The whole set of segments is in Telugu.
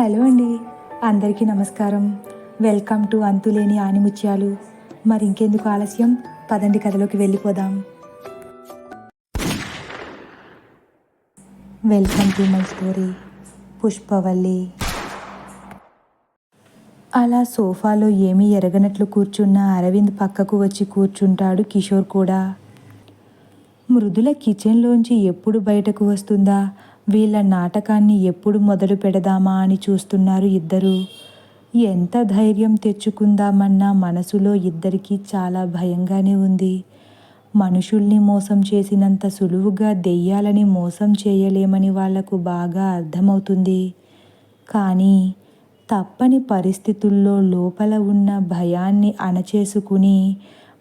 హలో అండి. అందరికీ నమస్కారం. వెల్కమ్ టు అంతులేని ఆనిముత్యాలు. మరి ఇంకెందుకు ఆలస్యం? పదండి కథలోకి వెళ్ళిపోదాం. Welcome to my story. Pushpavalli. అలా సోఫాలో ఏమీ ఎరగనట్లు కూర్చున్న అరవింద్ పక్కకు వచ్చి కూర్చుంటాడు కిషోర్ కూడా. మృదుల కిచెన్లోంచి ఎప్పుడు బయటకు వస్తుందా? వీళ్ళ నాటకాన్ని ఎప్పుడు మొదలు పెడదామా అని చూస్తున్నారు ఇద్దరు. ఎంత ధైర్యం తెచ్చుకుందామన్నా మనసులో ఇద్దరికీ చాలా భయంగానే ఉంది. మనుషుల్ని మోసం చేసినంత సులువుగా దెయ్యాలని మోసం చేయలేమని వాళ్ళకు బాగా అర్థమవుతుంది. కానీ తప్పని పరిస్థితుల్లో లోపల ఉన్న భయాన్ని అణచేసుకుని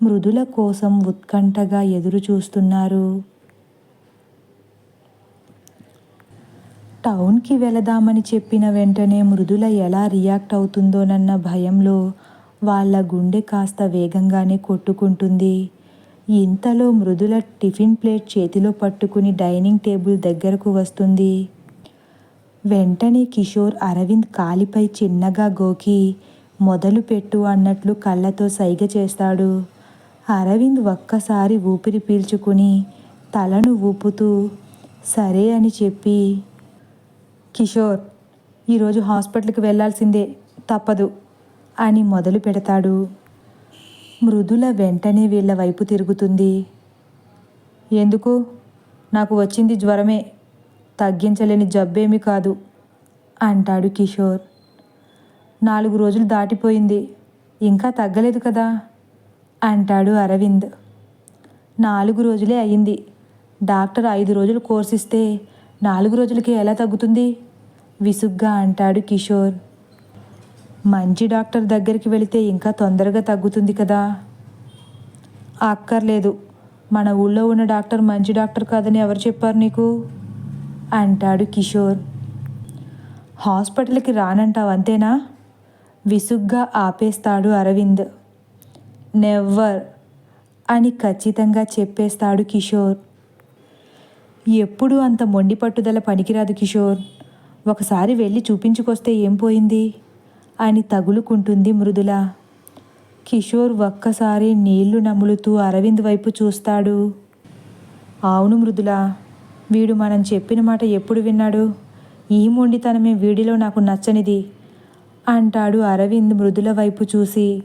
మృదుల కోసం ఉత్కంఠగా ఎదురు చూస్తున్నారు టౌన్కి వెళదామని చెప్పిన వెంటనే మృదుల ఎలా రియాక్ట్ అవుతుందోనన్న భయంలో వాళ్ళ గుండె కాస్త వేగంగానే కొట్టుకుంటుంది. ఇంతలో మృదుల టిఫిన్ ప్లేట్ చేతిలో పట్టుకుని డైనింగ్ టేబుల్ దగ్గరకు వస్తుంది. వెంటనే కిషోర్ అరవింద్ కాలిపై చిన్నగా గోకి మొదలు పెట్టు అన్నట్లు కళ్ళతో సైగ చేస్తాడు. అరవింద్ ఒక్కసారి ఊపిరి పీల్చుకుని తలను ఊపుతూ సరే అని చెప్పి కిషోర్ ఈరోజు హాస్పిటల్కి వెళ్ళాల్సిందే తప్పదు అని మొదలు పెడతాడు. మృదుల వెంటనే వీళ్ళ వైపు తిరుగుతుంది. ఎందుకు? నాకు వచ్చింది జ్వరమే. తగ్గించలేని జబ్బేమీ కాదు అంటాడు కిషోర్. నాలుగు రోజులు దాటిపోయింది. ఇంకా తగ్గలేదు కదా? అంటాడు అరవింద్. నాలుగు రోజులే అయింది డాక్టర్ ఐదు రోజులు కోర్స్ ఇస్తే నాలుగు రోజులకి ఎలా తగ్గుతుంది? విసుగ్గా అంటాడు కిషోర్. మంచి డాక్టర్ దగ్గరికి వెళితే ఇంకా తొందరగా తగ్గుతుంది కదా? అక్కర్లేదు. మన ఊళ్ళో ఉన్న డాక్టర్ మంచి డాక్టర్ కాదని ఎవరు చెప్పారు నీకు? అంటాడు కిషోర్. హాస్పిటల్కి రానంటావు అంతేనా? విసుగ్గా ఆపేస్తాడు అరవింద్. నెవ్వర్ అని ఖచ్చితంగా చెప్పేస్తాడు కిషోర్. ఎప్పుడు అంత మొండి పట్టుదల పనికిరాదు కిషోర్. ఒకసారి వెళ్ళి చూపించుకొస్తే ఏం పోయింది? అని తగులుకుంటుంది మృదుల. కిషోర్ ఒక్కసారి నీళ్ళు నములుతూ అరవింద్ వైపు చూస్తాడు. అవును మృదుల వీడు మనం చెప్పిన మాట ఎప్పుడు విన్నాడు? ఈ మొండితనమే వీడిలో నాకు నచ్చనిది అంటాడు అరవింద్ మృదుల వైపు చూసి.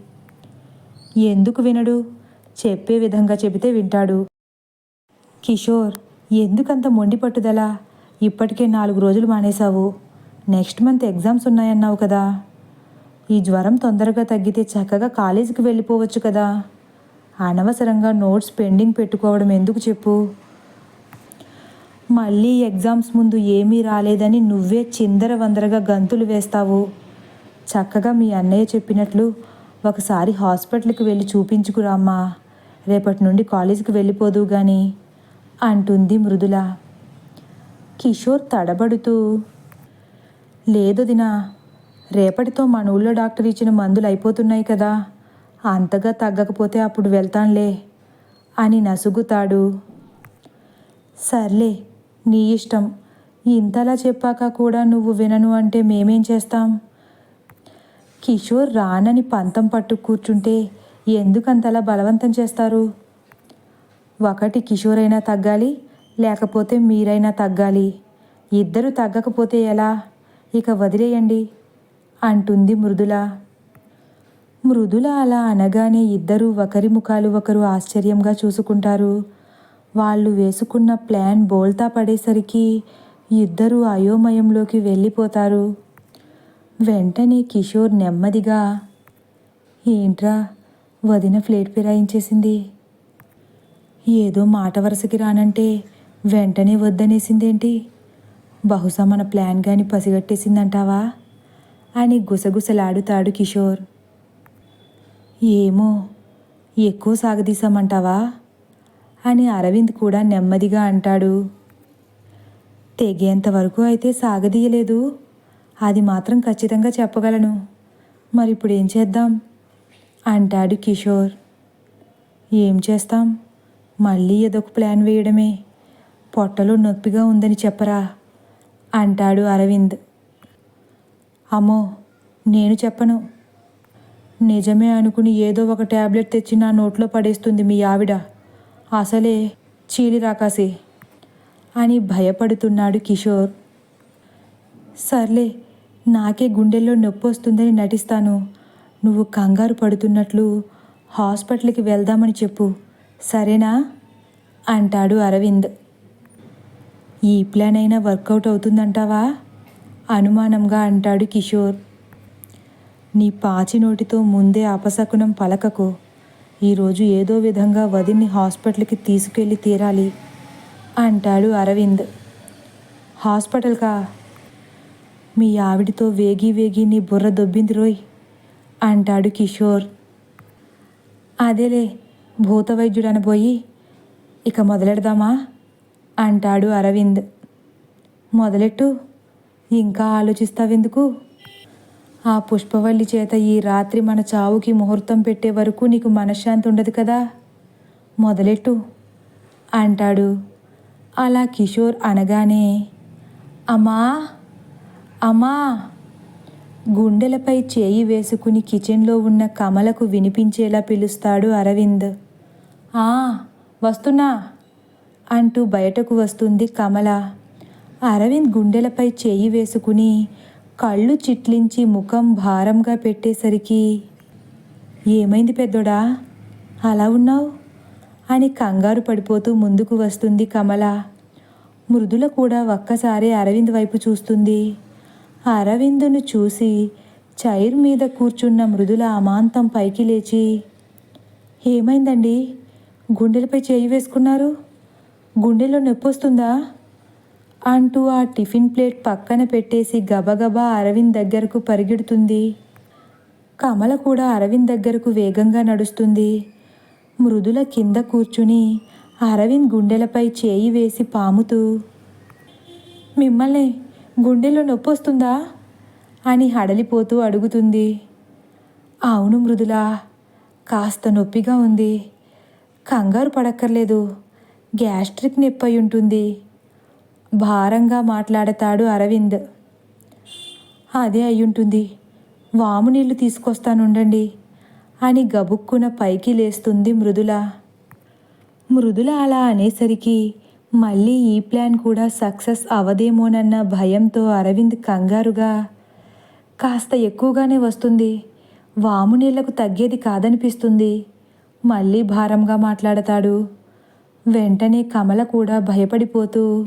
ఎందుకు వినడు? చెప్పే విధంగా చెబితే వింటాడు. కిషోర్ ఎందుకంత మొండి పట్టుదల? ఇప్పటికే నాలుగు రోజులు మానేశావు. నెక్స్ట్ మంత్ ఎగ్జామ్స్ ఉన్నాయన్నావు కదా. ఈ జ్వరం తొందరగా తగ్గితే చక్కగా కాలేజీకి వెళ్ళిపోవచ్చు కదా. అనవసరంగా నోట్స్ పెండింగ్ పెట్టుకోవడం ఎందుకు చెప్పు. మళ్ళీ ఎగ్జామ్స్ ముందు ఏమీ రాలేదని నువ్వే చిందర వందరగా గంతులు వేస్తావు. చక్కగా మీ అన్నయ్య చెప్పినట్లు ఒకసారి హాస్పిటల్కి వెళ్ళి చూపించుకురామ్మా. రేపటి నుండి కాలేజీకి వెళ్ళిపోదు కానీ అంటుంది మృదుల. కిషోర్ తడబడుతూ లేదు దినా రేపటితో మన ఊళ్ళో డాక్టర్ ఇచ్చిన మందులు అయిపోతున్నాయి కదా అంతగా తగ్గకపోతే అప్పుడు వెళ్తానులే అని నసుగుతాడు. సర్లే నీ ఇష్టం. ఇంతలా చెప్పాక కూడా నువ్వు వినను అంటే మేమేం చేస్తాం? కిషోర్ రానని పంతం పట్టు కూర్చుంటే ఎందుకంతలా బలవంతం చేస్తారు? ఒకటి కిషోర్ అయినా తగ్గాలి లేకపోతే మీరైనా తగ్గాలి. ఇద్దరు తగ్గకపోతే ఎలా? ఇక వదిలేయండి అంటుంది మృదుల. మృదుల అలా అనగానే ఇద్దరూ ఒకరి ముఖాలు ఒకరు ఆశ్చర్యంగా చూసుకుంటారు. వాళ్ళు వేసుకున్న ప్లాన్ బోల్తా పడేసరికి ఇద్దరూ అయోమయంలోకి వెళ్ళిపోతారు. వెంటనే కిషోర్ నెమ్మదిగా ఏంట్రా వదిన ఫ్లేట్ ఫిరాయించేసింది? ఏదో మాట వరుసకి రానంటే వెంటనే వద్దనేసిందేంటి? బహుశా మన ప్లాన్ కానీ పసిగట్టేసిందంటావా? అని గుసగుసలాడుతాడు కిషోర్. ఏమో ఎక్కువ సాగదీశామంటావా? అని అరవింద్ కూడా నెమ్మదిగా అంటాడు. తెగేంత వరకు అయితే సాగదీయలేదు. అది మాత్రం ఖచ్చితంగా చెప్పగలను. మరి ఇప్పుడు ఏం చేద్దాం? అంటాడు కిషోర్. ఏం చేస్తాం? మళ్ళీ ఏదొక ప్లాన్ వేయడమే. పొట్టలో నొప్పిగా ఉందని చెప్పరా? అంటాడు అరవింద్. అమ్మో నేను చెప్పను. నిజమే అనుకుని ఏదో ఒక ట్యాబ్లెట్ తెచ్చి నా నోట్లో పడేస్తుంది మీ ఆవిడ. అసలే చీలి రాకాసి అని భయపడుతున్నాడు కిషోర్. సర్లే నాకే గుండెల్లో నొప్పి వస్తుందని నటిస్తాను. నువ్వు కంగారు పడుతున్నట్లు హాస్పిటల్కి వెళ్దామని చెప్పు. సరేనా? అంటాడు అరవింద్. ఈ ప్లాన్ అయినా వర్కౌట్ అవుతుందంటావా? అనుమానంగా అంటాడు కిషోర్. నీ పాచి నోటితో ముందే అపశకునం పలకకు. ఈరోజు ఏదో విధంగా వదిన్ని హాస్పిటల్కి తీసుకెళ్ళి తీరాలి అంటాడు అరవింద్. హాస్పిటల్కా? మీ ఆవిడితో వేగి వేగి నీ బుర్ర దొబ్బింది రోయ్ అంటాడు కిషోర్. అదేలే భూత వైద్యుడు అనబోయి ఇక మొదలెడదామా? అంటాడు అరవింద్. మొదలెట్టు? ఇంకా ఆలోచిస్తావెందుకు? ఆ పుష్పవల్లి చేత ఈ రాత్రి మన చావుకి ముహూర్తం పెట్టే వరకు నీకు మనశ్శాంతి ఉండదు కదా? మొదలెట్టు? అంటాడు. అలా కిషోర్ అనగానే అమ్మా అమ్మా! గుండెలపై చేయి వేసుకుని కిచెన్లో ఉన్న కమలకు వినిపించేలా పిలుస్తాడు అరవింద్. ఆ వస్తున్నా. అంటూ బయటకు వస్తుంది కమల. అరవింద్ గుండెలపై చేయి వేసుకుని కళ్ళు చిట్లించి ముఖం భారంగా పెట్టేసరికి ఏమైంది పెద్దోడా? అలా ఉన్నావు? అని కంగారు పడిపోతూ ముందుకు వస్తుంది కమల. మృదుల కూడా ఒక్కసారి అరవింద్ వైపు చూస్తుంది. అరవిందును చూసి చైర్ మీద కూర్చున్న మృదుల అమాంతం పైకి లేచి ఏమైందండి? గుండెలపై చేయి వేసుకున్నారు? గుండెలో నొప్పొస్తుందా? అంటూ ఆ టిఫిన్ ప్లేట్ పక్కన పెట్టేసి గబగబా అరవింద్ దగ్గరకు పరిగెడుతుంది. కమల కూడా అరవింద్ దగ్గరకు వేగంగా నడుస్తుంది. మృదుల కింద కూర్చుని అరవింద్ గుండెలపై చేయి వేసి పాముతూ మిమ్మల్ని గుండెలో నొప్పొస్తుందా? అని హడలిపోతూ అడుగుతుంది. అవును మృదుల కాస్త నొప్పిగా ఉంది. కంగారు పడక్కర్లేదు. గ్యాస్ట్రిక్ నొప్పి ఉంటుంది భారంగా మాట్లాడతాడు అరవింద్. అదే అయ్యుంటుంది. వాము నీళ్ళు తీసుకొస్తానుండండి అని గబుక్కున పైకి లేస్తుంది మృదుల. మృదుల అలా అనేసరికి మళ్ళీ ఈ ప్లాన్ కూడా సక్సెస్ అవదేమోనన్న భయంతో అరవింద్ కంగారుగా కాస్త ఎక్కువగానే వస్తుంది. వాము నీళ్ళకు తగ్గేది కాదనిపిస్తుంది. మళ్ళీ భారంగా మాట్లాడతాడు. వెంటనే కమల కూడా భయపడిపోతూ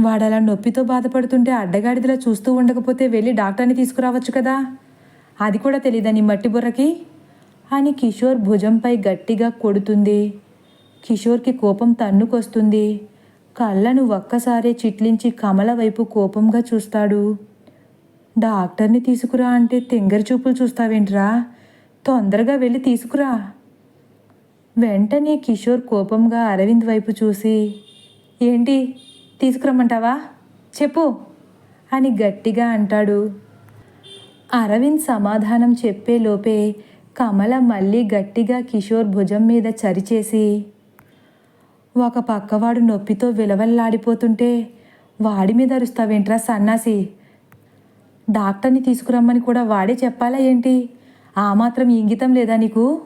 వాడలా నొప్పితో బాధపడుతుంటే అడ్డగాడిదలా చూస్తూ ఉండకపోతే వెళ్ళి డాక్టర్ని తీసుకురావచ్చు కదా? అది కూడా తెలియదని మట్టి బుర్రకి? అని కిషోర్ భుజంపై గట్టిగా కొడుతుంది. కిషోర్కి కోపం తన్నుకొస్తుంది. కళ్ళను ఒక్కసారే చిట్లించి కమల వైపు కోపంగా చూస్తాడు. డాక్టర్ని తీసుకురా అంటే తింగరి చూపులు చూస్తావేంట్రా? తొందరగా వెళ్ళి తీసుకురా. వెంటనే కిషోర్ కోపంగా అరవింద్ వైపు చూసి ఏంటి? తీసుకురమ్మంటావా? చెప్పు అని గట్టిగా అంటాడు. అరవింద్ సమాధానం చెప్పే లోపే కమల మళ్ళీ గట్టిగా కిషోర్ భుజం మీద చరిచేసి ఒక పక్కవాడు నొప్పితో విలవల్లాడిపోతుంటే వాడి మీద అరుస్తావేంట్రా సన్నాసి? డాక్టర్ని తీసుకురమ్మని కూడా వాడే చెప్పాలా ఏంటి? ఆ మాత్రం ఇంగితం లేదా నీకు?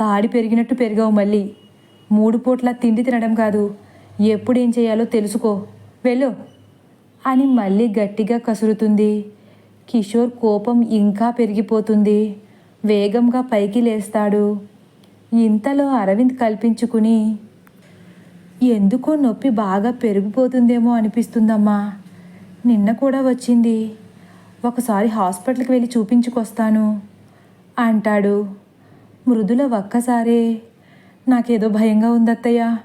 తాడి పెరిగినట్టు పెరిగావు మళ్ళీ. మూడు పూట్ల తిండి తినడం కాదు. ఎప్పుడేం చేయాలో తెలుసుకో. వెళ్ళు. అని మళ్ళీ గట్టిగా కసురుతుంది. కిషోర్ కోపం ఇంకా పెరిగిపోతుంది. వేగంగా పైకి లేస్తాడు. ఇంతలో అరవింద్ కల్పించుకుని ఎందుకో నొప్పి బాగా పెరిగిపోతుందేమో అనిపిస్తుందమ్మా. నిన్న కూడా వచ్చింది. ఒకసారి హాస్పిటల్కి వెళ్ళి చూపించుకొస్తాను. అంటాడు. మృదుల ఒక్కసారే నాకేదో భయంగా ఉందత్తయ్య.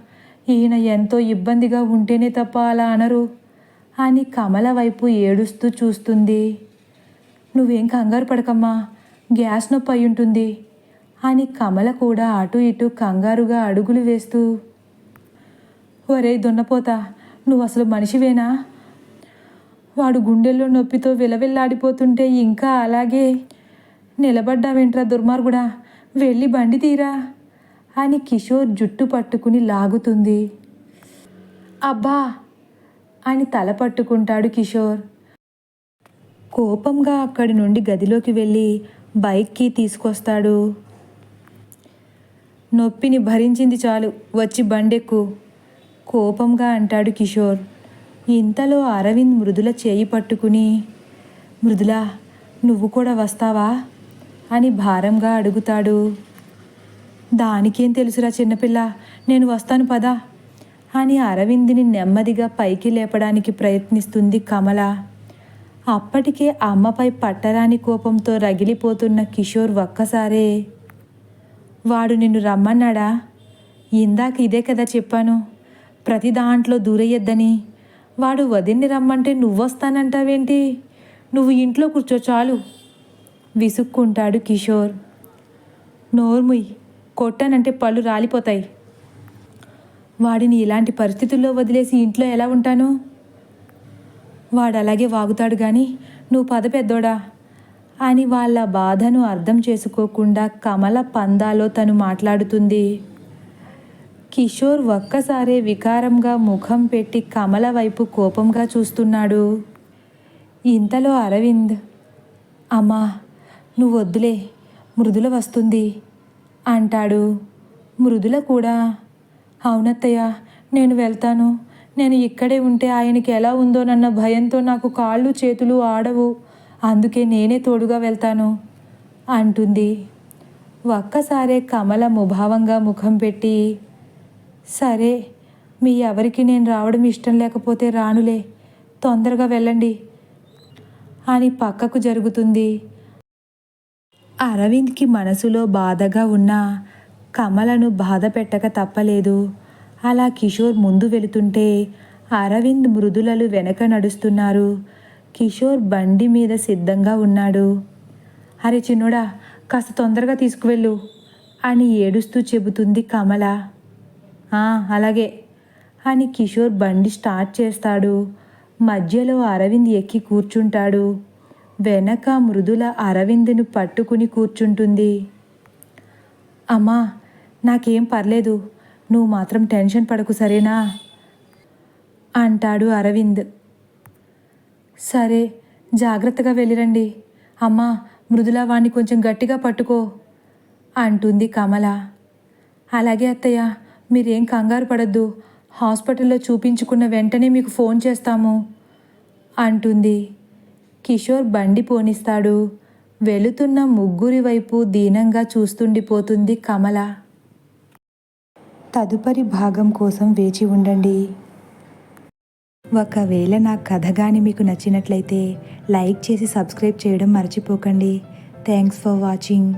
ఈయన ఎంతో ఇబ్బందిగా ఉంటేనే తప్ప అలా అనరు. అని కమల వైపు ఏడుస్తూ చూస్తుంది. నువ్వేం కంగారు పడకమ్మా. గ్యాస్ నొప్పి అయి ఉంటుంది అని కమల కూడా అటు ఇటు కంగారుగా అడుగులు వేస్తూ. ఒరే దున్నపోతా నువ్వు అసలు మనిషివేనా? వాడు గుండెల్లో నొప్పితో విలవిల్లాడిపోతుంటే ఇంకా అలాగే నిలబడ్డావేంట్రా దుర్మార్గుడా? వెళ్ళి బండి తీరా అని కిషోర్ జుట్టు పట్టుకుని లాగుతుంది. అబ్బా! అని తల పట్టుకుంటాడు కిషోర్. కోపంగా అక్కడి నుండి గదిలోకి వెళ్ళి బైక్కి తీసుకొస్తాడు. నొప్పిని భరించింది చాలు వచ్చి బండెక్కు. కోపంగా అంటాడు కిషోర్. ఇంతలో అరవింద్ మృదుల చేయి పట్టుకుని మృదుల నువ్వు కూడా వస్తావా? అని భారంగా అడుగుతాడు. దానికేం తెలుసురా చిన్నపిల్ల నేను వస్తాను పదా అని అరవింద్ని నెమ్మదిగా పైకి లేపడానికి ప్రయత్నిస్తుంది కమల. అప్పటికే అమ్మపై పట్టరాని కోపంతో రగిలిపోతున్న కిషోర్ ఒక్కసారే వాడు నిన్ను రమ్మన్నాడా? ఇందాక ఇదే కదా చెప్పాను ప్రతి దాంట్లో దూరయ్యొద్దని. వాడు వదిన్ని రమ్మంటే నువ్వొస్తానంటావేంటి? నువ్వు ఇంట్లో కూర్చో చాలు. విసుక్కుంటాడు కిషోర్. నోర్ముయ్ కొట్టానంటే పళ్ళు రాలిపోతాయి. వాడిని ఇలాంటి పరిస్థితుల్లో వదిలేసి ఇంట్లో ఎలా ఉంటాను? వాడు అలాగే వాగుతాడు కానీ నువ్వు పద పెద్దోడా అని వాళ్ళ బాధను అర్థం చేసుకోకుండా కమల పందాలో తను మాట్లాడుతుంది. కిషోర్ ఒక్కసారే వికారంగా ముఖం పెట్టి కమల వైపు కోపంగా చూస్తున్నాడు. ఇంతలో అరవింద్ అమ్మా నువ్వు వద్దులే మృదుల వస్తుంది అంటాడు. మృదుల కూడా అవునత్తయ్య నేను వెళ్తాను. నేను ఇక్కడే ఉంటే ఆయనకి ఎలా ఉందోనన్న భయంతో నాకు కాళ్ళు చేతులు ఆడవు. అందుకే నేనే తోడుగా వెళ్తాను అంటుంది. ఒక్కసారే కమల ముభావంగా ముఖం పెట్టి సరే మీ ఎవరికి నేను రావడం ఇష్టం లేకపోతే రానులే తొందరగా వెళ్ళండి అని పక్కకు జరుగుతుంది. అరవింద్కి మనసులో బాధగా ఉన్న కమలను బాధ పెట్టక తప్పలేదు. అలా కిషోర్ ముందు వెళుతుంటే అరవింద్ మృదులలు వెనక నడుస్తున్నారు. కిషోర్ బండి మీద సిద్ధంగా ఉన్నాడు. అరే చిన్నోడా కాస్త తొందరగా తీసుకువెళ్ళు అని ఏడుస్తూ చెబుతుంది కమల. అలాగే అని కిషోర్ బండి స్టార్ట్ చేస్తాడు. మధ్యలో అరవింద్ ఎక్కి కూర్చుంటాడు. వెనక మృదుల అరవిందును పట్టుకుని కూర్చుంటుంది. అమ్మా నాకేం పర్లేదు. నువ్వు మాత్రం టెన్షన్ పడకు సరేనా? అంటాడు అరవింద్. సరే జాగ్రత్తగా వెళ్ళిరండి. అమ్మా మృదుల వాణ్ణి కొంచెం గట్టిగా పట్టుకో అంటుంది కమల. అలాగే అత్తయ్య మీరేం కంగారు పడద్దు. హాస్పిటల్లో చూపించుకున్న వెంటనే మీకు ఫోన్ చేస్తాము అంటుంది. కిషోర్ బండి పోనిస్తాడు. వెళుతున్న ముగ్గురి వైపు దీనంగా చూస్తుండిపోతుంది కమల. తదుపరి భాగం కోసం వేచి ఉండండి. ఒకవేళ నా కథ కానీ మీకు నచ్చినట్లయితే లైక్ చేసి సబ్స్క్రైబ్ చేయడం మర్చిపోకండి. Thanks for watching.